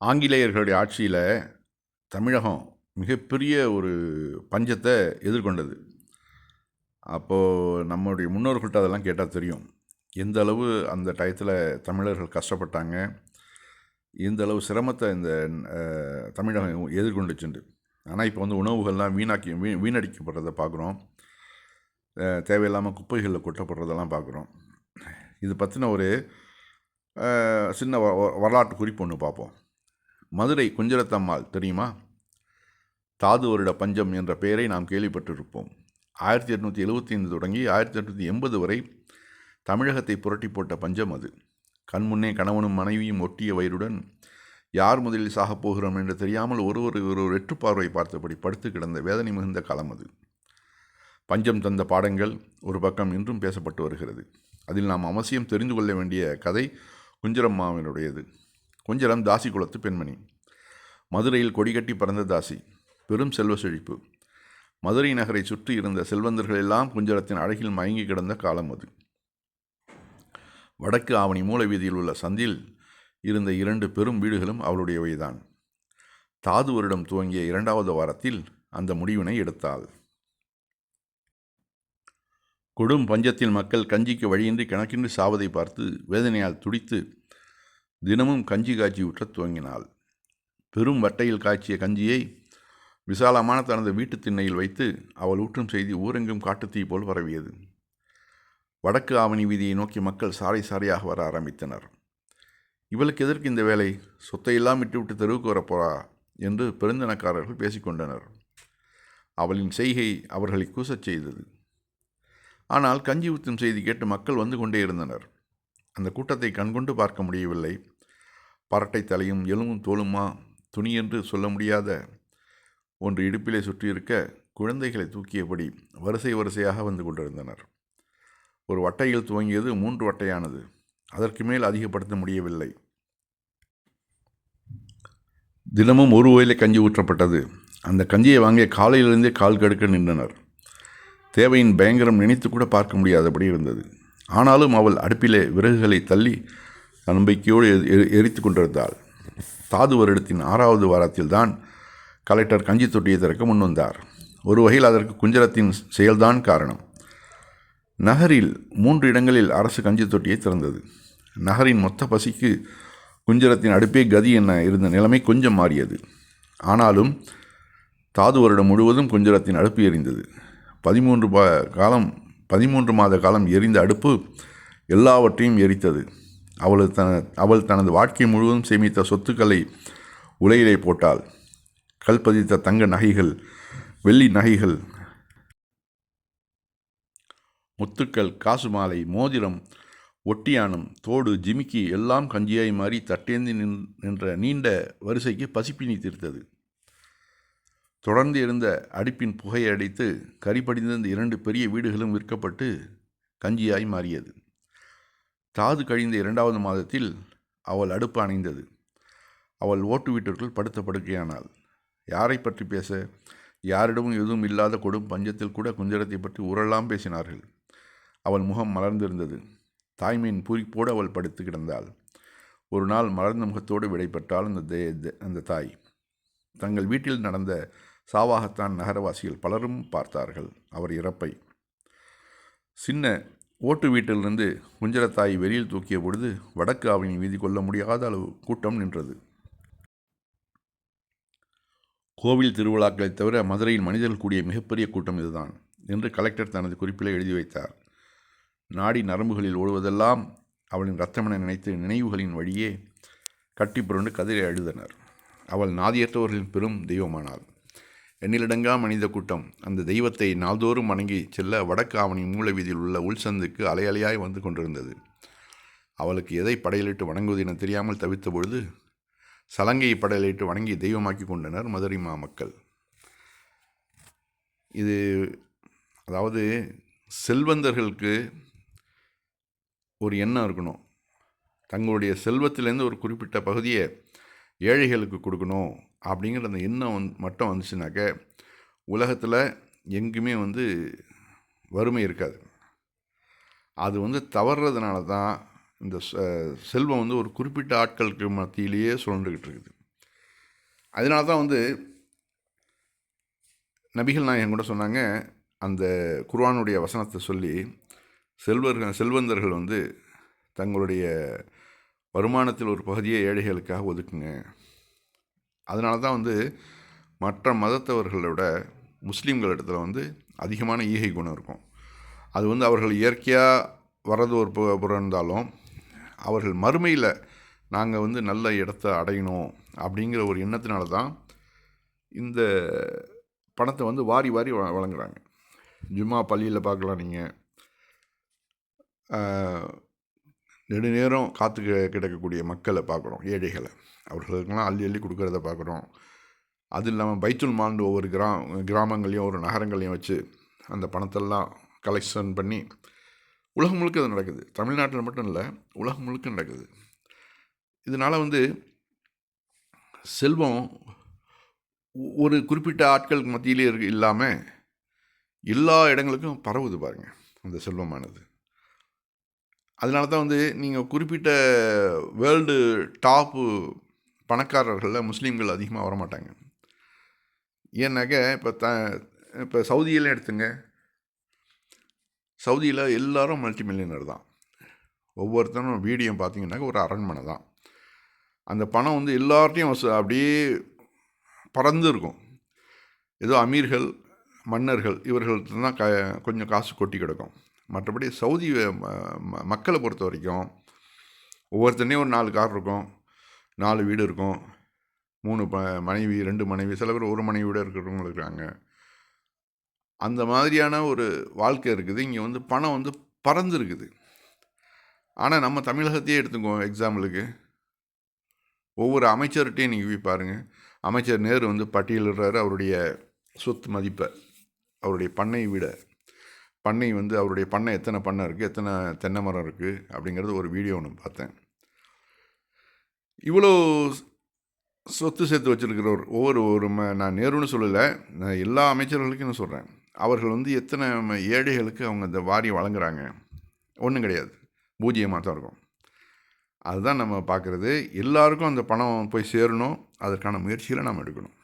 ஆங்கிலேயர்களுடைய ஆட்சியில் தமிழகம் மிகப்பெரிய ஒரு பஞ்சத்தை எதிர்கொண்டது. அப்போது நம்மளுடைய முன்னோர்கள்ட்ட அதெல்லாம் கேட்டால் தெரியும். எந்த அளவு அந்த டயத்தில் தமிழர்கள் கஷ்டப்பட்டாங்க. எந்த அளவு சிரமத்தை இந்த தமிழகம் எதிர்கொண்டுச்சுண்டு. ஆனால் இப்போ வந்து உணவுகள்லாம் வீணாக்கி வீ வீணடிக்கப்படுறதை பார்க்குறோம் தேவையில்லாமல் குப்பைகளில் கொட்டப்படுறதெல்லாம் பார்க்குறோம் இது பற்றின ஒரு சின்ன வ- வரலாற்று குறிப்பு ஒன்று பார்ப்போம் மதுரை குஞ்சரத்தம்மாள் தெரியுமா? தாது வருட பஞ்சம் என்ற பெயரை நாம் கேள்விப்பட்டிருப்போம். ஆயிரத்தி எட்நூற்றி எழுபத்தி ஐந்து தொடங்கி ஆயிரத்தி எட்நூற்றி எண்பது வரை தமிழகத்தை புரட்டி போட்ட பஞ்சம் அது. கண்முன்னே கணவனும் மனைவியும் ஒட்டிய வயிறுடன் யார் முதலில் சாகப் போகிறோம் என்று தெரியாமல் ஒருவர் ஒரு எட்டு பார்வை பார்த்தபடி படுத்து கிடந்த வேதனை மிகுந்த காலம் அது. பஞ்சம் தந்த பாடங்கள் ஒரு பக்கம் இன்றும் பேசப்பட்டு வருகிறது. அதில் நாம் அவசியம் தெரிந்து கொள்ள வேண்டிய கதை குஞ்சரம்மாவினுடையது குஞ்சரம் தாசி குலத்து பெண்மணி. மதுரையில் கொடிகட்டி பறந்த தாசி பெரும் செல்வ செழிப்பு. மதுரை நகரை சுற்றி இருந்த செல்வந்தர்கள் எல்லாம் குஞ்சரத்தின் அழகில் மயங்கி கிடந்த காலம் அது. வடக்கு ஆவணி மூல வீதியில் உள்ள சந்தில் இருந்த இரண்டு பெரும் வீடுகளும் அவளுடையவைதான். தாது வருடம் துவங்கிய இரண்டாவது வாரத்தில் அந்த முடிவினை எடுத்தாள். கொடும் பஞ்சத்தில் மக்கள் கஞ்சிக்கு வழியின்றி கணக்கின்றி சாவதை பார்த்து வேதனையால் துடித்து தினமும் கஞ்சி காய்ச்சி ஊற்றத் துவங்கினாள். பெரும் வட்டையில் காய்ச்சிய கஞ்சியை விசாலமான தனது வீட்டு திண்ணையில் வைத்து அவள் ஊற்றும் செய்தி ஊரெங்கும் காட்டுத்தீ போல் பரவியது. வடக்கு ஆவணி வீதியை நோக்கி மக்கள் சாறை சாறையாக வர ஆரம்பித்தனர். இவளுக்கு எதற்கு இந்த வேலை? சொத்தையெல்லாம் விட்டுவிட்டு தெருவுக்கு வரப்போறா என்று பெருந்தனக்காரர்கள் பேசிக்கொண்டனர் அவளின் செய்கை அவர்களை கூசச் செய்தது. ஆனால் கஞ்சி ஊற்றும் செய்தி கேட்டு மக்கள் வந்து கொண்டே இருந்தனர். அந்த கூட்டத்தை கண்கொண்டு பார்க்க முடியவில்லை. பரட்டை தலையும் எலும்பும் தோலுமா? துணியென்று சொல்ல முடியாத ஒன்று இடுப்பிலே சுற்றியிருக்க குழந்தைகளை தூக்கியபடி வரிசை வரிசையாக வந்து கொண்டிருந்தனர். ஒரு வட்டையில் துவங்கியது மூன்று வட்டையானது. அதற்கு மேல் அதிகப்படுத்த முடியவில்லை. தினமும் ஒரு வயலை கஞ்சி ஊற்றப்பட்டது. அந்த கஞ்சியை வாங்கிய காலையிலிருந்தே கால் கடுக்க நின்றனர். தேவையின் பயங்கரம் நினைத்து கூட பார்க்க முடியாதபடி இருந்தது. ஆனாலும் அவள் அடுப்பிலே விறகுகளை தள்ளி நம்பிக்கையோடு எரித்து கொண்டிருந்தாள். தாது வருடத்தின் ஆறாவது வாரத்தில்தான் கலெக்டர் கஞ்சி தொட்டியை திறக்க முன்வந்தார் ஒரு வகையில் அதற்கு குஞ்சரத்தின் செயல்தான் காரணம். நகரில் மூன்று இடங்களில் அரசு கஞ்சி தொட்டியை திறந்தது. நகரின் மொத்த பசிக்கு குஞ்சரத்தின் அடுப்பே கதி என இருந்த நிலைமை கொஞ்சம் மாறியது. ஆனாலும் தாது வருடம் முழுவதும் குஞ்சரத்தின் அடுப்பு எரிந்தது. பதிமூன்று பா காலம் பதிமூன்று மாத காலம் எரிந்த அடுப்பு எல்லாவற்றையும் எரித்தது. அவளது தன அவள் தனது வாழ்க்கை முழுவதும் சேமித்த சொத்துக்களை உலையிலே போட்டாள். கல் பதித்த தங்க நகைகள் வெள்ளி நகைகள் முத்துக்கள் காசு மாலை மோதிரம் ஒட்டியானம் தோடு ஜிமிக்கி எல்லாம் கஞ்சியாய் மாறி தட்டேந்தி நின் நின்ற நீண்ட வரிசைக்கு பசிப்பினி தீர்த்தது. தொடர்ந்து இருந்த அடுப்பின் புகையை அடித்து கரிபடிந்த இரண்டு பெரிய வீடுகளும் விற்கப்பட்டு கஞ்சியாய் மாறியது. தாது கழிந்த இரண்டாவது மாதத்தில் அவள் அடுப்பு அணைந்தது. அவள் ஓட்டு வீட்டிற்குள் படுத்த படுக்கையானாள் யாரை பற்றி பேச யாரிடமும் எதுவும் இல்லாத கொடும் பஞ்சத்தில் கூட குஞ்சரத்தை பற்றி உரலாம் பேசினார்கள். அவள் முகம் மலர்ந்திருந்தது. தாய்மையின் பூரிப்போடு அவள் படுத்து கிடந்தாள். ஒரு நாள் மலர்ந்த முகத்தோடு விடைபெற்றாள் அந்த தே- தே- அந்த தாய். தங்கள் வீட்டில் நடந்த சாவாகத்தான் நகரவாசிகள் பலரும் பார்த்தார்கள். அவர் இறப்பை. சின்ன ஓட்டு வீட்டிலிருந்து குஞ்சரத்தாய் வெளியில் தூக்கிய பொழுது வடக்கு ஆவணி வீதி கொள்ள முடியாத அளவு கூட்டம் நின்றது. கோவில் திருவிழாக்களைத் தவிர மதுரையில் மனிதர்கள் கூடிய மிகப்பெரிய கூட்டம் இதுதான் என்று கலெக்டர் தனது குறிப்பில் எழுதி வைத்தார். நாடி நரம்புகளில் ஓடுவதெல்லாம் அவளின் ரத்தமென நினைத்து நினைவுகளின் வழியே கட்டி புரண்டு கதிரை அழுதனர். அவள் நாதியற்றவர்களின் பெரும் தெய்வமானாள். எண்ணிலடங்கா மனித கூட்டம். அந்த தெய்வத்தை நாள்தோறும் வணங்கி செல்ல வடக்கு ஆவணி மூல வீதியில் உள்ள உள்சந்துக்கு அலையலையாய் வந்து கொண்டிருந்தது. அவளுக்கு எதை படையலிட்டு வணங்குவது என தெரியாமல் தவித்த பொழுது சலங்கையை படையலிட்டு வணங்கி தெய்வமாக்கி கொண்டனர் மதுரை மாமக்கள் இது அதாவது செல்வந்தர்களுக்கு ஒரு எண்ணம் இருக்கணும். தங்களுடைய செல்வத்திலேருந்து ஒரு குறிப்பிட்ட பகுதியை ஏழைகளுக்கு கொடுக்கணும் அப்படிங்கிற அந்த எண்ணம் வந்து மட்டும் வந்துச்சுனாக்க உலகத்தில் எங்குமே வந்து வறுமை இருக்காது. அது வந்து தவறுறதுனால தான் இந்த செல்வம் வந்து ஒரு குறிப்பிட்ட ஆட்களுக்கு மத்தியிலேயே சுழண்டுக்கிட்டு இருக்குது. அதனால தான் வந்து நபிகள் நாயகன் கூட சொன்னாங்க அந்த குர்வானுடைய வசனத்தை சொல்லி செல்வர்கள் செல்வந்தர்கள் வந்து தங்களுடைய வருமானத்தில் ஒரு பகுதியை ஏழைகளுக்காக ஒதுக்குங்க. அதனால தான் வந்து மற்ற மதத்தவர்களை விட முஸ்லீம்களிடத்துல வந்து அதிகமான ஈகை குணம் இருக்கும். அது வந்து அவர்கள் இயற்கையாக வர்றது ஒரு புறம் இருந்தாலும் அவர்கள் மறுமையில் நாங்கள் வந்து நல்ல இடத்த அடையணும் அப்படிங்கிற ஒரு எண்ணத்தினால தான் இந்த பணத்தை வந்து வாரி வாரி வ- வழங்குறாங்க. ஜும்மா பள்ளியில் பார்க்கலாம் நீங்கள் நெடுநேரம் காத்து கிடக்கக்கூடிய மக்களை பார்க்குறோம் ஏழைகளை. அவர்களுக்கெல்லாம் அள்ளி அள்ளி கொடுக்கறத பார்க்குறோம். அது இல்லாமல் பைத்துல் மாண்டு ஒவ்வொரு கிரா கிராமங்களையும் ஒரு நகரங்களையும் வச்சு அந்த பணத்தெல்லாம் கலெக்ஷன் பண்ணி உலகம் முழுக்க அது நடக்குது. தமிழ்நாட்டில் மட்டும் இல்லை உலகம் முழுக்க நடக்குது. இதனால் வந்து செல்வம் ஒ- ஒரு குறிப்பிட்ட ஆட்களுக்கு மத்தியிலே இருக்கு இல்லாமல் எல்லா இடங்களுக்கும் பரவுது பாருங்கள் அந்த செல்வமானது. அதனால தான் வந்து நீங்கள் குறிப்பிட்ட வேர்ல்டு டாப்பு பணக்காரர்களில் முஸ்லீம்கள் அதிகமாக வரமாட்டாங்க. ஏன்னாக்க இப்போ த இப்போ சவுதியெல்லாம் எடுத்துங்க. சவுதியில் எல்லோரும் மல்டி மில்லியனர் தான். ஒவ்வொருத்தரும் வீடியோ பார்த்தீங்கன்னாக்க ஒரு அரண்மனை தான். அந்த பணம் வந்து எல்லார்ட்டையும் வசூ- அப்படியே பறந்து இருக்கும். ஏதோ அமீர்கள் மன்னர்கள் இவர்கள்ட்ட தான் க கொஞ்சம் காசு கொட்டி கிடக்கும். மற்றபடி சவுதி மக்களை பொறுத்த வரைக்கும் ஒவ்வொருத்தனையும் ஒரு நாலு கார் இருக்கும். நாலு வீடு இருக்கும். மூணு ப மனைவி ரெண்டு மனைவி சில பேர் ஒரு மனைவியோட இருக்கிறவங்க இருக்கிறாங்க அந்த மாதிரியான ஒரு வாழ்க்கை இருக்குது. இங்கே வந்து பணம் வந்து பறந்துருக்குது. ஆனால் நம்ம தமிழகத்தையே எடுத்துக்கோ எக்ஸாம்பிளுக்கு. ஒவ்வொரு அமைச்சர்கிட்டையும் நீங்கள் போய் பாருங்கள் அமைச்சர் நேரு வந்து பட்டியலிடுறாரு அவருடைய சொத்து மதிப்பை. அவருடைய பண்ணை விட. பண்ணை வந்து அவருடைய பண்ணை எத்தனை பண்ணை இருக்குது எத்தனை தென்னை மரம் இருக்குது அப்படிங்கிறது ஒரு வீடியோ ஒன்று பார்த்தேன். இவ்வளோ சொத்து சேர்த்து வச்சிருக்கிறவர் ஒவ்வொரு ஒரு ம நான் நேருன்னு சொல்லலை நான் எல்லா அமைச்சர்களுக்கும் நான் சொல்கிறேன் அவர்கள் வந்து எத்தனை ஏழைகளுக்கு அவங்க இந்த வாரி வழங்குறாங்க? ஒன்றும் கிடையாது. பூஜ்ஜியமாக தான் இருக்கும். அதுதான் நம்ம பார்க்குறது. எல்லாருக்கும் அந்த பணம் போய் சேரணும். அதற்கான முயற்சிகளை நாம் எடுக்கணும்.